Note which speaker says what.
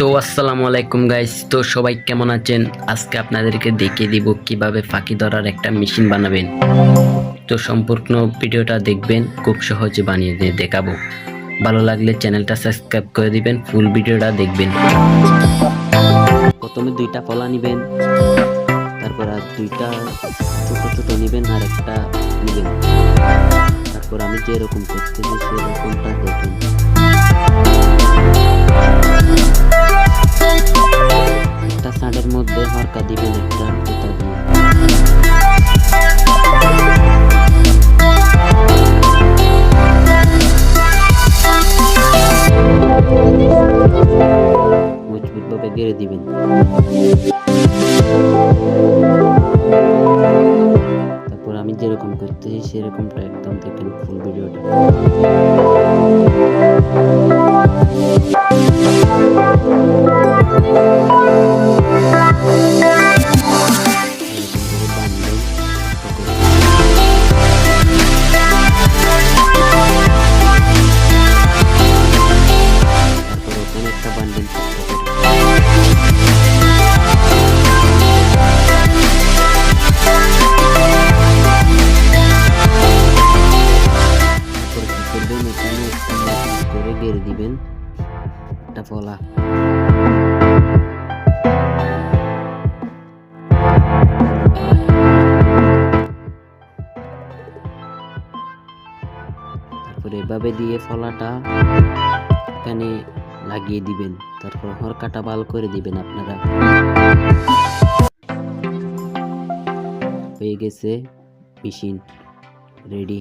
Speaker 1: তো আসসালামু আলাইকুম গাইস তো সবাই কেমন আছেন? আজকে আপনাদেরকে দেখিয়ে দিব কীভাবে ফাঁকি ধরার একটা মেশিন বানাবেন। তো সম্পূর্ণ ভিডিওটা দেখবেন, খুব সহজে বানিয়ে দিয়ে দেখাবো। ভালো লাগলে চ্যানেলটা সাবস্ক্রাইব করে দিবেন, ফুল ভিডিওটা দেখবেন। প্রথমে দুইটা ফলা নেবেন, তারপর আর দুইটা ছোট ছোট নেবেন আর একটা নেবেন। তারপর আমি যেরকম করতেছি সেরকমটা দেখবেন একটা মধ্যে হরকা দিবেন একটা জুতা দিয়ে মজবুত ভাবে গেড়ে দিবেন। তারপর আমি যেরকম করতেছি, সেরকমটা একদম দেখেন ফুল ভিডিওটা বান্ডেল করবেন? গেড়ে দিবেন। একটা ফলা তারপর এভাবে দিয়ে ফলাটা এখানে লাগিয়ে দিবেন। তারপর হরকাটা বাল করে দিবেন আপনারা। হয়ে গেছে মেশিন রেডি